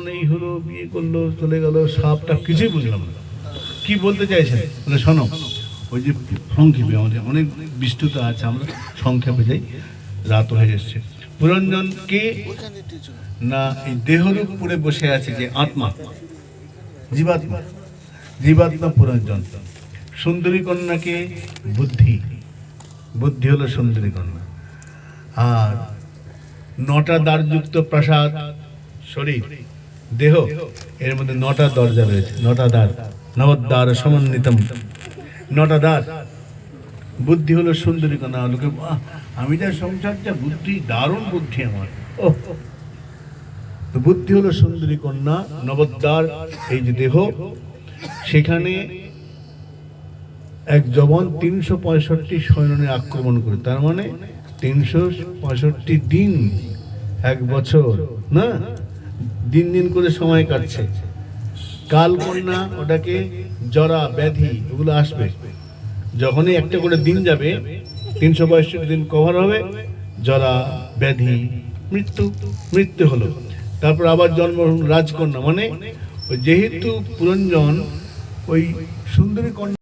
জীবন এই হলো বিয়ে করল, চলে গেল, সাপটা কিছুই বুঝলাম না। কি বলতে চাইছেন? মানে শোনো, ওই যে সংক্ষেপে আমাদের অনেক বিস্তৃতা আছে, আমরা সংক্ষেপে যাই। রাত হয়ে এসছে। পুরঞ্জন কে না এই দেহরূপ পুরে বসে আছে যে আত্মা? জীবাত্মা। জীবাত্মা পুরঞ্জন। সুন্দরী কন্যাকে বুদ্ধি। বুদ্ধি হলো সুন্দরী কন্যা আর নটা দ্বারযুক্ত প্রাসাদ, শরীর। দেহ, এর মধ্যে নটা দরজা রয়েছে, নটা দ্বার, নবদ্বার সমন্বিতম। নটা দ্বার, বুদ্ধি হলো সুন্দরী কন্যা, লোকে আমি যা সংসার যা বুদ্ধি, দারুণ বুদ্ধি আমার। ও বুদ্ধি হলো সুন্দরী কন্যা, নবদ্বার, এই যে দেহ, সেখানে এক জবান তিনশো পঁয়ষট্টি সৈন্যনে আক্রমণ করে, তার মানে তিনশো পঁয়ষট্টি দিন, এক বছর, না? দিন দিন করে সময় কাটছে। কাল কন্যা ওটাকে জরা, ব্যাধি ওগুলো আসবে। যখনই একটা করে দিন যাবে, তিনশো পঁয়ষট্টি দিন কভার হবে, জরা, ব্যাধি, মৃত্যু মৃত্যু হলো। তারপর আবার জন্ম রাজকন্যা মানে যেহেতু পুরঞ্জন, ওই সুন্দরী কন্যা